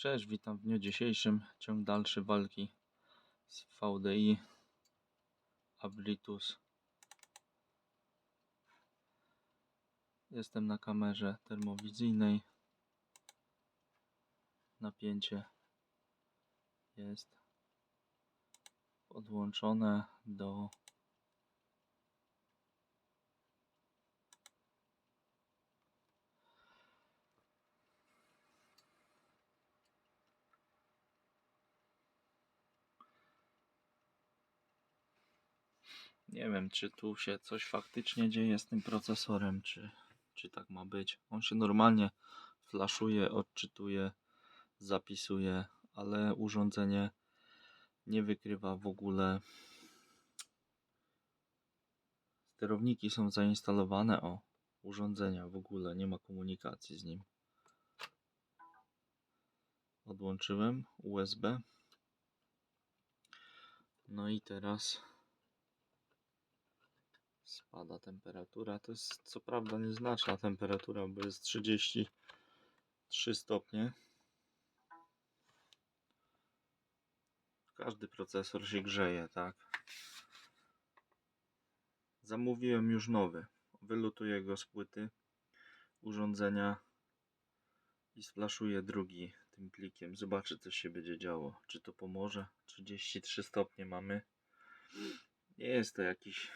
Cześć, witam w dniu dzisiejszym. Ciąg dalszy walki z VDI Abritus. Jestem na kamerze termowizyjnej. Napięcie jest podłączone do Nie wiem, czy tu się coś faktycznie dzieje z tym procesorem, czy, czy tak ma być. On się normalnie flaszuje, odczytuje, zapisuje, ale urządzenie nie wykrywa w ogóle. Sterowniki są zainstalowane, o urządzenia w ogóle, nie ma komunikacji z nim. Odłączyłem USB. No i teraz spada temperatura. To jest co prawda nieznaczna temperatura, bo jest 33 stopnie. Każdy procesor się grzeje, tak? Zamówiłem już nowy. Wylutuję go z płyty urządzenia i splaszuję drugi tym plikiem. Zobaczę, co się będzie działo. Czy to pomoże? 33 stopnie mamy. Nie jest to jakiś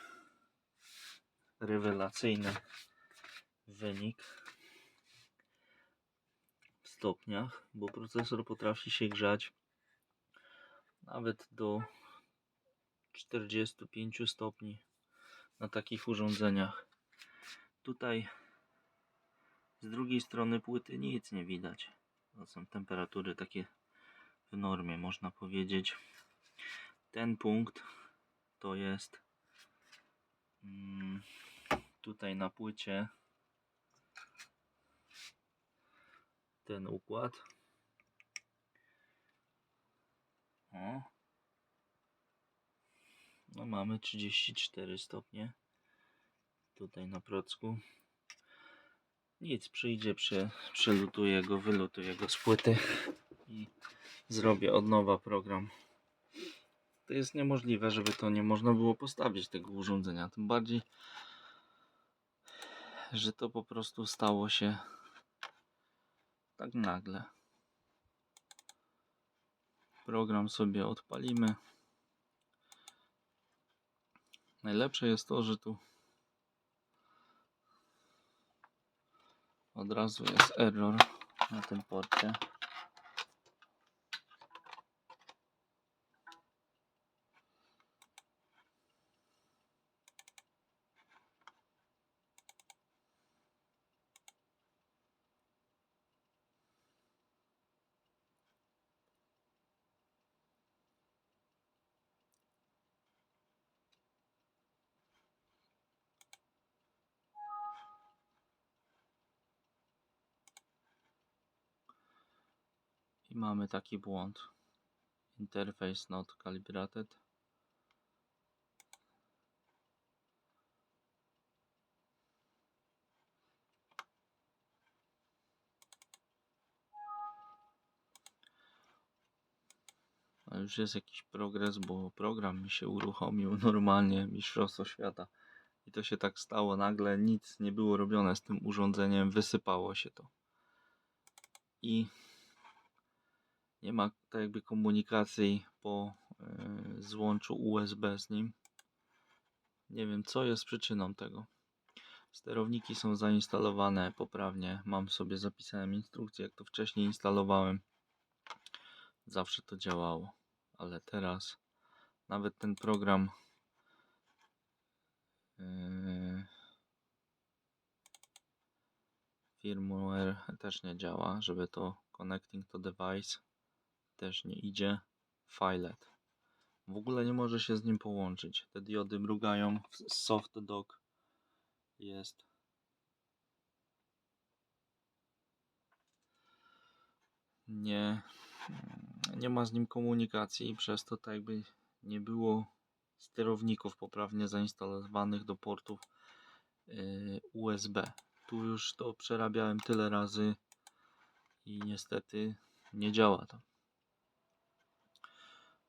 rewelacyjny wynik w stopniach, bo procesor potrafi się grzać nawet do 45 stopni na takich urządzeniach. Tutaj z drugiej strony płyty nic nie widać. To są temperatury takie w normie, można powiedzieć. Ten punkt to jest mm, tutaj na płycie ten układ. O. No mamy 34 stopnie tutaj na procku. Nic, przyjdzie, prze, przelutuję go, wylutuję go z płyty i zrobię od nowa program. To jest niemożliwe, żeby to nie można było postawić tego urządzenia. Tym bardziej, że to po prostu stało się tak nagle. Program sobie odpalimy. Najlepsze jest to, że tu od razu jest error na tym porcie. Mamy taki błąd. Interface not calibrated. A już jest jakiś progres, bo program mi się uruchomił normalnie, Mistrzostwo Świata. I to się tak stało nagle, nic nie było robione z tym urządzeniem, wysypało się to. I nie ma tak jakby komunikacji po y, złączu USB z nim. Nie wiem co jest przyczyną tego. Sterowniki są zainstalowane poprawnie. Mam sobie zapisałem instrukcję, jak to wcześniej instalowałem. Zawsze to działało, ale teraz nawet ten program yy, firmware też nie działa, żeby to connecting to device też nie idzie. Filet. W ogóle nie może się z nim połączyć. Te diody mrugają. Soft dock jest. Nie, nie ma z nim komunikacji i przez to tak jakby nie było sterowników poprawnie zainstalowanych do portów yy, USB. Tu już to przerabiałem tyle razy i niestety nie działa to.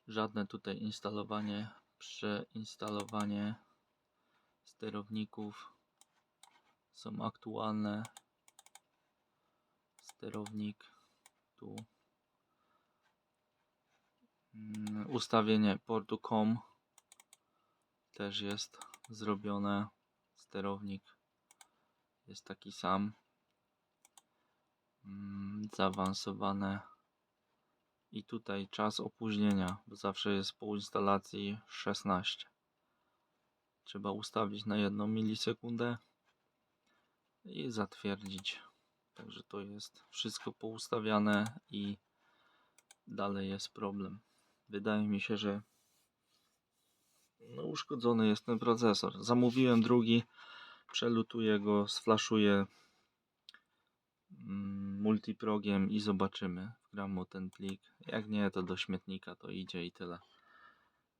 Żadne tutaj instalowanie, przeinstalowanie sterowników są aktualne. Sterownik tu. Mm, Ustawienie portu COM też jest zrobione. Sterownik jest taki sam. Mm, Zaawansowane. I tutaj czas opóźnienia, bo zawsze jest po instalacji 16. Trzeba ustawić na 1 milisekundę i zatwierdzić. Także to jest wszystko poustawiane i dalej jest problem. Wydaje mi się, że no, uszkodzony jest ten procesor. Zamówiłem drugi, przelutuję go, sflaszuję mm, multiprogiem i zobaczymy. Wgram mu ten plik. Jak nie, to do śmietnika to idzie i tyle.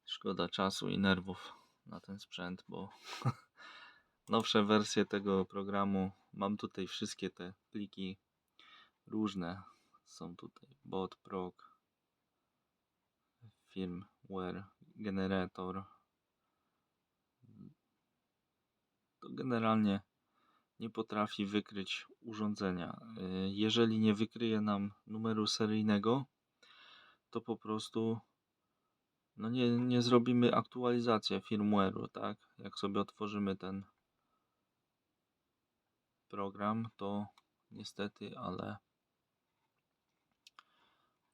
Szkoda czasu i nerwów na ten sprzęt, bo nowsze wersje tego programu mam tutaj wszystkie te pliki różne są tutaj bot prog firmware generator to generalnie nie potrafi wykryć urządzenia. Y, Jeżeli nie wykryje nam numeru seryjnego, to po prostu no nie, nie zrobimy aktualizacji firmware'u, tak? Jak sobie otworzymy ten program, to niestety, ale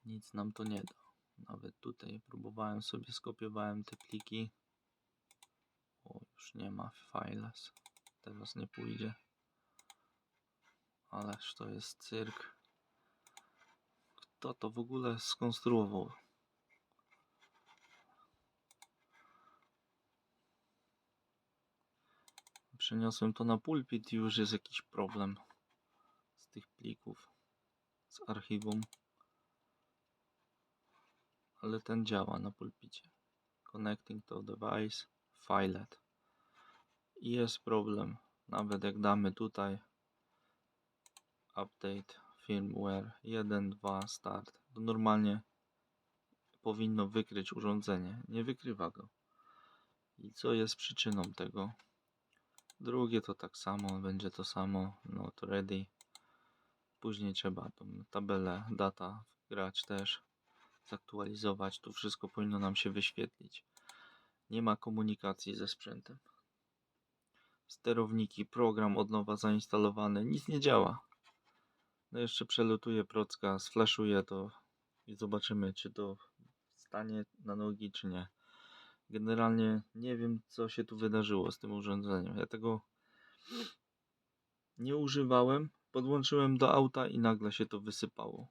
nic nam to nie da. Nawet tutaj próbowałem sobie, skopiowałem te pliki. O, już nie ma files. Teraz nie pójdzie. Ależ to jest cyrk. Kto to w ogóle skonstruował? Przeniosłem to na pulpit i już jest jakiś problem z tych plików z archiwum. Ale ten działa na pulpicie. Connecting to device, filet. I jest problem. Nawet jak damy tutaj update firmware 1.2 start, to normalnie powinno wykryć urządzenie. Nie wykrywa go. I co jest przyczyną tego? Drugie to tak samo, będzie to samo, not ready. Później trzeba tą tabelę data wgrać też, zaktualizować. Tu wszystko powinno nam się wyświetlić. Nie ma komunikacji ze sprzętem. Sterowniki, program od nowa zainstalowany, nic nie działa. No jeszcze przelutuję procka, sflaszuję to i zobaczymy, czy to stanie na nogi, czy nie. Generalnie nie wiem, co się tu wydarzyło z tym urządzeniem. Ja tego nie używałem. Podłączyłem do auta i nagle się to wysypało.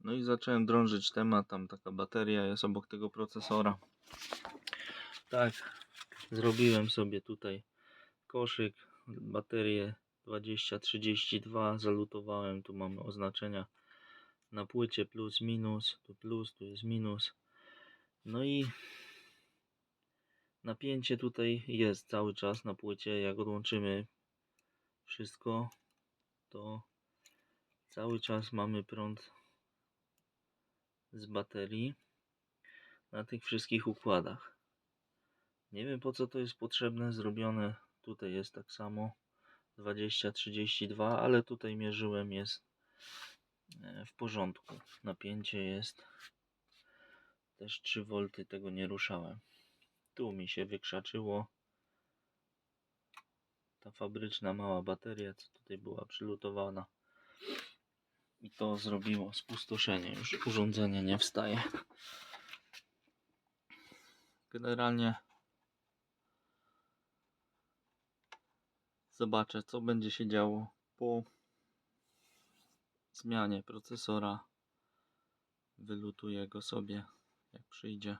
No i zacząłem drążyć temat. Tam taka bateria jest obok tego procesora. Tak, zrobiłem sobie tutaj koszyk, baterię 2032. Zalutowałem. Tu mamy oznaczenia na płycie plus minus, tu plus, tu jest minus. No i napięcie tutaj jest cały czas na płycie. Jak odłączymy wszystko, to cały czas mamy prąd z baterii na tych wszystkich układach. Nie wiem po co to jest potrzebne, zrobione tutaj jest tak samo 20-32, ale tutaj mierzyłem jest e, w porządku. Napięcie jest też 3V, tego nie ruszałem. Tu mi się wykrzaczyło ta fabryczna mała bateria, co tutaj była przylutowana. I to zrobiło spustoszenie. Już urządzenie nie wstaje. Generalnie zobaczę, co będzie się działo po zmianie procesora. Wylutuję go sobie, jak przyjdzie.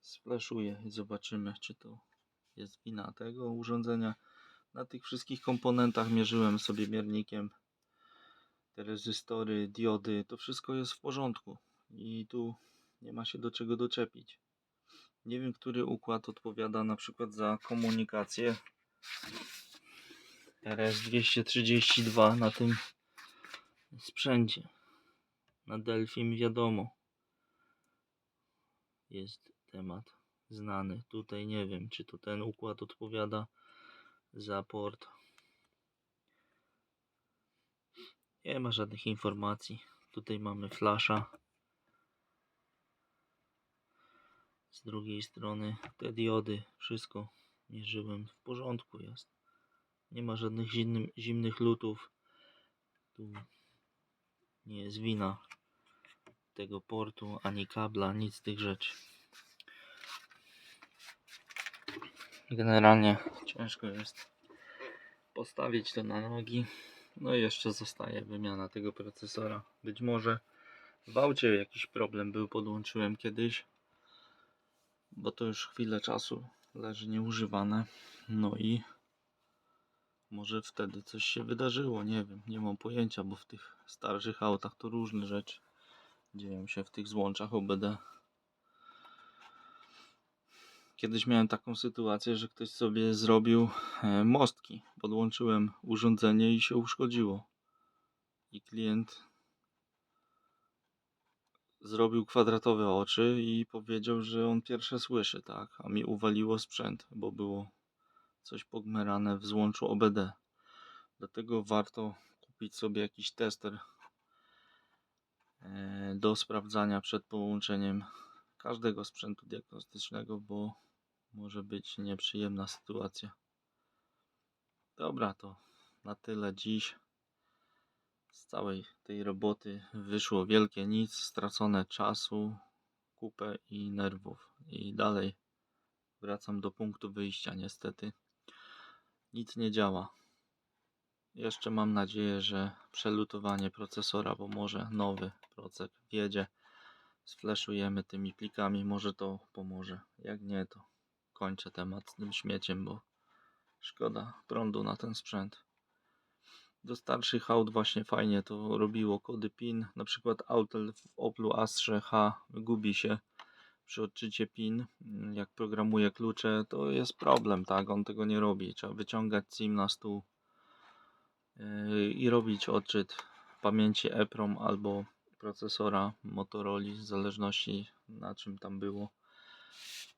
Splaszuję i zobaczymy, czy to jest wina tego urządzenia. Na tych wszystkich komponentach mierzyłem sobie miernikiem. Te rezystory, diody, to wszystko jest w porządku. I tu nie ma się do czego doczepić. Nie wiem, który układ odpowiada na przykład za komunikację RS232 na tym sprzęcie. Na Delfim wiadomo. Jest temat znany. Tutaj nie wiem, czy to ten układ odpowiada za port. Nie ma żadnych informacji. Tutaj mamy flasza. Z drugiej strony te diody, wszystko mierzyłem w porządku jest. Nie ma żadnych zimnych lutów. Tu nie jest wina tego portu, ani kabla, nic z tych rzeczy. Generalnie ciężko jest postawić to na nogi. No i jeszcze zostaje wymiana tego procesora. Być może w aucie jakiś problem był, podłączyłem kiedyś, bo to już chwilę czasu leży nieużywane. No i może wtedy coś się wydarzyło, nie wiem, nie mam pojęcia, bo w tych starszych autach to różne rzeczy dzieją się w tych złączach OBD. Kiedyś miałem taką sytuację, że ktoś sobie zrobił e, mostki. Podłączyłem urządzenie i się uszkodziło. I klient zrobił kwadratowe oczy i powiedział, że on pierwsze słyszy, tak? A mi uwaliło sprzęt, bo było coś pogmerane w złączu OBD. Dlatego warto kupić sobie jakiś tester e, do sprawdzania przed połączeniem każdego sprzętu diagnostycznego, bo może być nieprzyjemna sytuacja. Dobra, to na tyle dziś. Z całej tej roboty wyszło wielkie nic, stracone czasu, kupę i nerwów. I dalej wracam do punktu wyjścia, niestety. Nic nie działa. Jeszcze mam nadzieję, że przelutowanie procesora pomoże. Nowy procek wjedzie. Sfleszujemy tymi plikami, może to pomoże. Jak nie, to kończę temat z tym śmieciem, bo szkoda prądu na ten sprzęt. Do starszych aut właśnie fajnie to robiło kody PIN. Na przykład Autel w Oplu Astrze H gubi się przy odczycie PIN. Jak programuje klucze, to jest problem, tak? On tego nie robi. Trzeba wyciągać SIM na stół yy, i robić odczyt pamięci EPROM albo procesora Motorola, w zależności na czym tam było.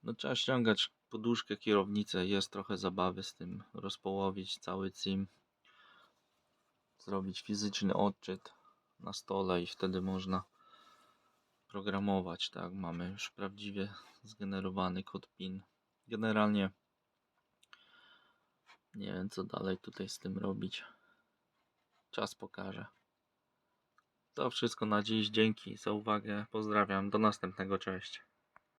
No trzeba ściągać poduszkę, kierownicę, jest trochę zabawy z tym, rozpołowić cały CIM, zrobić fizyczny odczyt na stole i wtedy można programować, tak, mamy już prawdziwie zgenerowany kod PIN. Generalnie nie wiem co dalej tutaj z tym robić. Czas pokaże. To wszystko na dziś. Dzięki za uwagę. Pozdrawiam. Do następnego. Cześć.